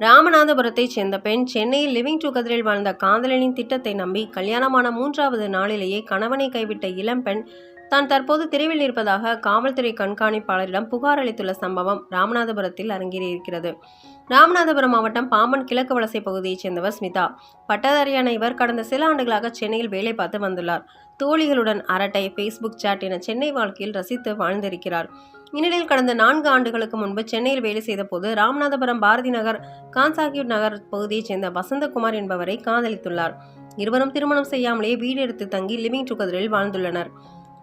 ராமநாதபுரத்தைச் சேர்ந்த பெண் சென்னையில் லிவிங் டுகெதரில் வாழ்ந்த காதலனின் திட்டத்தை நம்பி கல்யாணமான மூன்றாவது நாளிலேயே கணவனை கைவிட்ட இளம்பெண் தான் தற்போது தெருவில் இருப்பதாக காவல்துறை கண்காணிப்பாளரிடம் புகார் அளித்துள்ள சம்பவம் ராமநாதபுரத்தில் அரங்கேறியிருக்கிறது. ராமநாதபுரம் மாவட்டம் பாம்பன் கிழக்கு வலசை பகுதியைச் சேர்ந்தவர் ஸ்மிதா. பட்டதாரியான இவர் கடந்த சில ஆண்டுகளாக சென்னையில் வேலை பார்த்து வந்துள்ளார். தோழிகளுடன் அரட்டை ஃபேஸ்புக் சாட் என சென்னை வாழ்க்கையில் ரசித்து வாழ்ந்திருக்கிறார். இந்நிலையில் கடந்த நான்கு ஆண்டுகளுக்கு முன்பு சென்னையில் வேலை செய்தபோது ராமநாதபுரம் பாரதி நகர் கான்சாகியூட் நகர் பகுதியைச் சேர்ந்த வசந்தகுமார் என்பவரை காதலித்துள்ளார். இருவரும் திருமணம் செய்யாமலேயே வீடு எடுத்து தங்கி லிவிங் டுகெதரில் வாழ்ந்துள்ளனர்.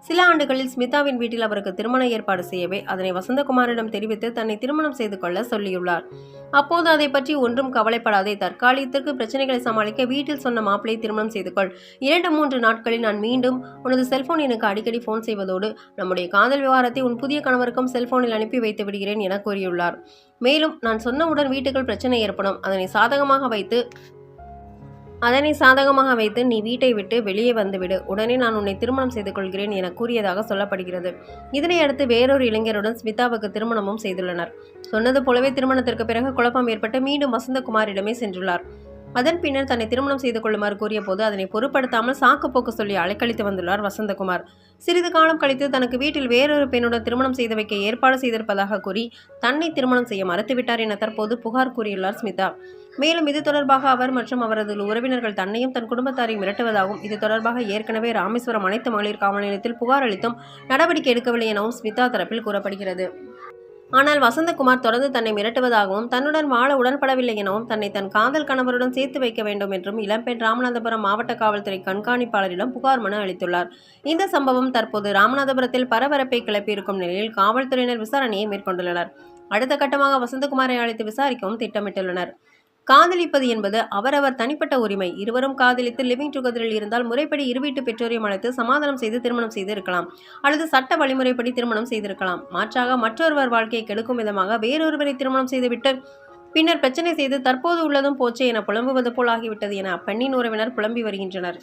சில ஆண்டுகளில் ஸ்மிதாவின் வீட்டில் அவருக்கு திருமண ஏற்பாடு செய்யவே அதனை வசந்தகுமாரிடம் தெரிவித்து தன்னை திருமணம் செய்து கொள்ள சொல்லியுள்ளார். அப்போது அதை பற்றி ஒன்றும் கவலைப்படாதே தற்காலிகத்திற்கு பிரச்சனைகளை சமாளிக்க வீட்டில் சொன்ன மாப்பிளை திருமணம் செய்து கொள். இரண்டு மூன்று நாட்களில் நான் மீண்டும் உனது செல்போன் எனக்கு அடிக்கடி ஃபோன் செய்வதோடு நம்முடைய காதல் விவகாரத்தை உன் புதிய கணவருக்கும் செல்போனில் அனுப்பி வைத்து விடுகிறேன் என கூறியுள்ளார். மேலும் நான் சொன்னவுடன் வீட்டுக்குள் பிரச்சனை ஏற்படும். அதனை சாதகமாக வைத்து அதனை சாதகமாக வைத்து நீ வீட்டை விட்டு வெளியே வந்துவிடு. உடனே நான் உன்னை திருமணம் செய்து கொள்கிறேன் என கூறியதாக சொல்லப்படுகிறது. இதனையடுத்து வேறொரு இளைஞருடன் ஸ்மிதாவுக்கு திருமணமும் செய்துள்ளனர். சொன்னது போலவே திருமணத்திற்கு பிறகு குழப்பம் ஏற்பட்டு மீண்டும் வசந்தகுமாரிடமே சென்றுள்ளார். அதன் பின்னர் தன்னை திருமணம் செய்து கொள்ளுமாறு கூறிய போது அதனை பொருட்படுத்தாமல் சாக்கு போக்கு சொல்லி அலைக்கழித்து வந்துள்ளார் வசந்தகுமார். சிறிது காலம் கழித்து தனக்கு வீட்டில் வேறொரு பெண்ணுடன் திருமணம் செய்து வைக்க ஏற்பாடு செய்திருப்பதாக கூறி தன்னை திருமணம் செய்ய மறுத்துவிட்டார் என தற்போது புகார் கூறியுள்ளார் ஸ்மிதா. மேலும் இது தொடர்பாக அவர் மற்றும் அவரது உறவினர்கள் தன்னையும் தன் குடும்பத்தாரையும் மிரட்டுவதாகவும் இது தொடர்பாக ஏற்கனவே ராமேஸ்வரம் அனைத்து மகளிர் காவல் நிலையத்தில் புகார் அளித்தும் நடவடிக்கை எடுக்கவில்லை எனவும் ஸ்மிதா தரப்பில் கூறப்படுகிறது. ஆனால் வசந்தகுமார் தொடர்ந்து தன்னை மிரட்டுவதாகவும் தன்னுடன் வாழ உடன்படவில்லை எனவும் தன்னை தன் காதல் கணவருடன் சேர்த்து வைக்க வேண்டும் என்றும் இளம்பெண் ராமநாதபுரம் மாவட்ட காவல்துறை கண்காணிப்பாளரிடம் புகார் மனு அளித்துள்ளார். இந்த சம்பவம் தற்போது ராமநாதபுரத்தில் பரபரப்பை கிளப்பியிருக்கும் நிலையில் காவல்துறையினர் விசாரணையை மேற்கொண்டுள்ளனர். அடுத்த கட்டமாக வசந்தகுமாரை அழைத்து விசாரிக்கவும் திட்டமிட்டுள்ளனர். காதலிப்பது என்பது அவரவர் தனிப்பட்ட உரிமை. இருவரும் காதலித்து லிவிங் டுகெதரில் இருந்தால் முறைப்படி இருவீட்டு பெற்றோரையும் அழைத்து சமாதானம் செய்து திருமணம் செய்திருக்கலாம். அல்லது சட்ட வழிமுறைப்படி திருமணம் செய்திருக்கலாம். மாற்றாக மற்றொருவர் வாழ்க்கையை கெடுக்கும் விதமாக வேறொருவரை திருமணம் செய்துவிட்டு பின்னர் பிரச்சனை செய்து தற்போது உள்ளதும் போச்சே என புலம்புவது போல் ஆகிவிட்டது என அப்பெண்ணின் உறவினர் புலம்பி வருகின்றனர்.